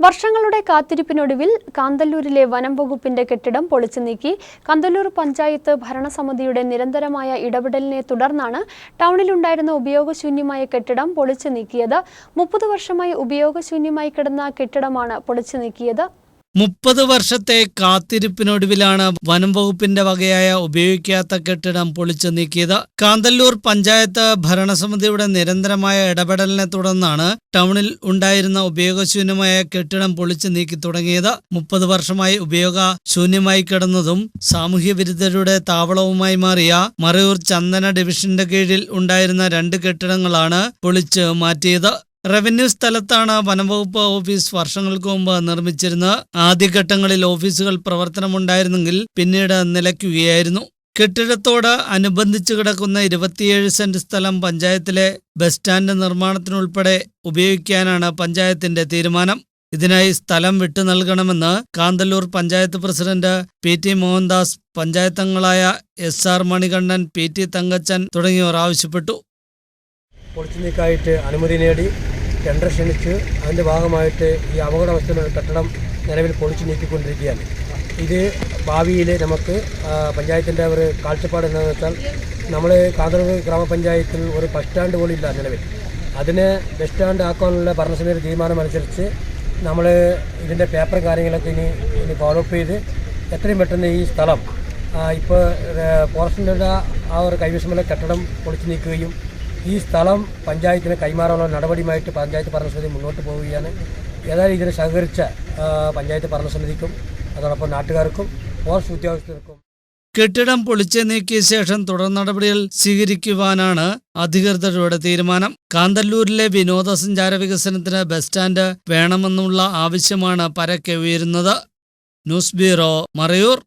വർഷങ്ങളുടെ കാത്തിരിപ്പിനൊടുവിൽ കാന്തല്ലൂരിലെ വനം വകുപ്പിന്റെ കെട്ടിടം പൊളിച്ചു നീക്കി കാന്തല്ലൂർ പഞ്ചായത്ത് ഭരണസമിതിയുടെ നിരന്തരമായ ഇടപെടലിനെ തുടർന്നാണ് ടൗണിലുണ്ടായിരുന്ന ഉപയോഗശൂന്യമായ കെട്ടിടം പൊളിച്ചു നീക്കിയത്. മുപ്പത് വർഷമായി ഉപയോഗശൂന്യമായി കിടന്ന കെട്ടിടമാണ് പൊളിച്ചു നീക്കിയത്. മുപ്പത് വർഷത്തെ കാത്തിരിപ്പിനൊടുവിലാണ് വനം വകുപ്പിന്റെ വകയായ ഉപയോഗിക്കാത്ത കെട്ടിടം പൊളിച്ചു നീക്കിയത്. കാന്തല്ലൂർ പഞ്ചായത്ത് ഭരണസമിതിയുടെ നിരന്തരമായ ഇടപെടലിനെ തുടർന്നാണ് ടൗണിൽ ഉണ്ടായിരുന്ന ഉപയോഗശൂന്യമായ കെട്ടിടം പൊളിച്ചു നീക്കി തുടങ്ങിയത്. മുപ്പത് വർഷമായി ഉപയോഗശൂന്യമായി കിടന്നതും സാമൂഹ്യ വിരുദ്ധരുടെ താവളവുമായി മാറിയ മറയൂർ ചന്ദന ഡിവിഷന്റെ കീഴിൽ ഉണ്ടായിരുന്ന രണ്ട് കെട്ടിടങ്ങളാണ് പൊളിച്ച് മാറ്റിയത്. റവന്യൂ സ്ഥലത്താണ് വനംവകുപ്പ് ഓഫീസ് വർഷങ്ങൾക്ക് മുമ്പ് നിർമ്മിച്ചിരുന്നത് ആദ്യഘട്ടങ്ങളിൽ ഓഫീസുകൾ പ്രവർത്തനമുണ്ടായിരുന്നെങ്കിൽ പിന്നീട് നിലയ്ക്കുകയായിരുന്നു. കെട്ടിടത്തോട് അനുബന്ധിച്ച് കിടക്കുന്ന ഇരുപത്തിയേഴ് സെന്റ് സ്ഥലം പഞ്ചായത്തിലെ ബസ് സ്റ്റാൻഡ് നിർമ്മാണത്തിനുൾപ്പെടെ ഉപയോഗിക്കാനാണ് പഞ്ചായത്തിന്റെ തീരുമാനം. ഇതിനായി സ്ഥലം വിട്ടു നൽകണമെന്ന് Kanthalloor panchayat president P T Mohandas പഞ്ചായത്തങ്ങളായ S R Manikandan P T Thankachan തുടങ്ങിയവർ ആവശ്യപ്പെട്ടു. പൊളിച്ചു നീക്കായിട്ട് അനുമതി നേടി. ടെൻഡർ ക്ഷണിച്ച് അതിന്റെ ഭാഗമായിട്ട് ഈ അപകടാവസ്ഥയിലുള്ള കെട്ടിടം നിലവിൽ പൊളിച്ചു നീക്കിക്കൊണ്ടിരിക്കുകയാണ്. ഇത് ഭാവിയിൽ നമുക്ക് പഞ്ചായത്തിന്റെ ഒരു കാഴ്ചപ്പാട് എന്താണെന്ന് വെച്ചാൽ നമ്മൾ കാന്തളൂർ ഗ്രാമപഞ്ചായത്തിൽ ഒരു ബസ് സ്റ്റാൻഡ് പോലും ഇല്ല നിലവിൽ. അതിനെ ബസ് സ്റ്റാൻഡ് ആക്കാനുള്ള ഭരണസമിതിയുടെ തീരുമാനമനുസരിച്ച് നമ്മൾ ഇതിന്റെ പേപ്പർ കാര്യങ്ങളൊക്കെ ഇനി ഇനി ഫോളോ അപ്പ് ചെയ്ത് എത്രയും പെട്ടെന്ന് ഈ സ്ഥലം ഇപ്പോൾ ഫോറസ്റ്റിന്റെ ആ ഒരു കൈവശമുള്ള കെട്ടിടം പൊളിച്ചു നീക്കുകയും ഈ സ്ഥലം പഞ്ചായത്തിന് കൈമാറാനുള്ള നടപടിയുമായിട്ട് പഞ്ചായത്ത് ഭരണസമിതി മുന്നോട്ട് പോവുകയാണ്. ഏതായാലും ഇതിനെ സഹകരിച്ച പഞ്ചായത്ത് ഭരണസമിതിക്കും അതോടൊപ്പം നാട്ടുകാർക്കും ഫോറസ്റ്റ് ഉദ്യോഗസ്ഥർക്കും. കെട്ടിടം പൊളിച്ചു നീക്കിയ ശേഷം തുടർ നടപടികൾ സ്വീകരിക്കുവാനാണ് അധികൃതരുടെ തീരുമാനം. കാന്തല്ലൂരിലെ വിനോദസഞ്ചാര വികസനത്തിന് ബസ് സ്റ്റാൻഡ് വേണമെന്നുള്ള ആവശ്യമാണ് പരക്കെ ഉയരുന്നത്. News bureau Marayoor.